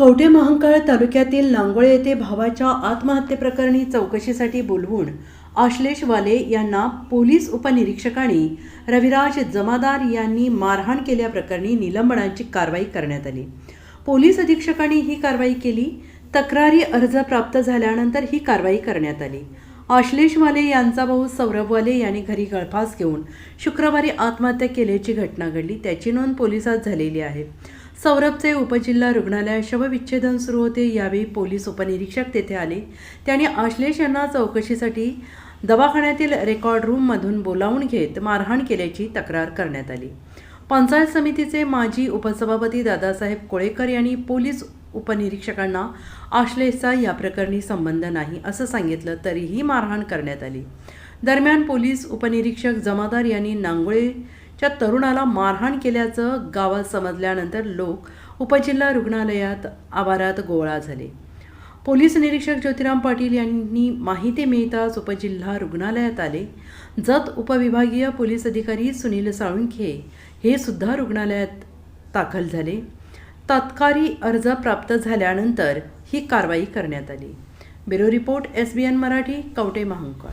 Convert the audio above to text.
कवठे महांकाळ तालुक्यातील लांगोळे येथे भावाच्या आत्महत्येप्रकरणी चौकशीसाठी बोलवून आश्लेष वाले यांना पोलीस उपनिरीक्षकांनी रविराज जमादार यांनी मारहाण केल्याप्रकरणी निलंबनाची कारवाई करण्यात आली. पोलीस अधीक्षकांनी ही कारवाई केली. तक्रारी अर्ज प्राप्त झाल्यानंतर ही कारवाई करण्यात आली. आश्लेष वाले यांचा भाऊ सौरभ वाले यांनी घरी गळफास घेऊन शुक्रवारी आत्महत्या केल्याची घटना घडली. त्याची नोंद पोलिसात झालेली आहे. सौरभचे उपजिल्हा रुग्णालयात शवविच्छेदन सुरू होते. यावेळी पोलीस उपनिरीक्षक तेथे आले. त्यांनी आश्लेष यांना चौकशीसाठी दवाखान्यातील रेकॉर्ड रूममधून बोलावून घेत मारहाण केल्याची तक्रार करण्यात आली. पंचायत समितीचे माजी उपसभापती दादासाहेब कोळेकर यांनी पोलीस उपनिरीक्षकांना आश्लेषचा या प्रकरणी संबंध नाही असं सांगितलं तरीही मारहाण करण्यात आली. दरम्यान पोलीस उपनिरीक्षक जमादार यांनी नांगोळे च्या तरुणाला मारहाण केल्याचं गावात समजल्यानंतर लोक उपजिल्हा रुग्णालयात आवारात गोळा झाले. पोलीस निरीक्षक ज्योतिराम पाटील यांनी माहिती मिळताच उपजिल्हा रुग्णालयात आले. जत उपविभागीय पोलीस अधिकारी सुनील साळुंखे हे सुद्धा रुग्णालयात दाखल झाले. तात्कारी अर्ज प्राप्त झाल्यानंतर ही कारवाई करण्यात आली. Bureau report S B N Marathi Kavathe Mahankal.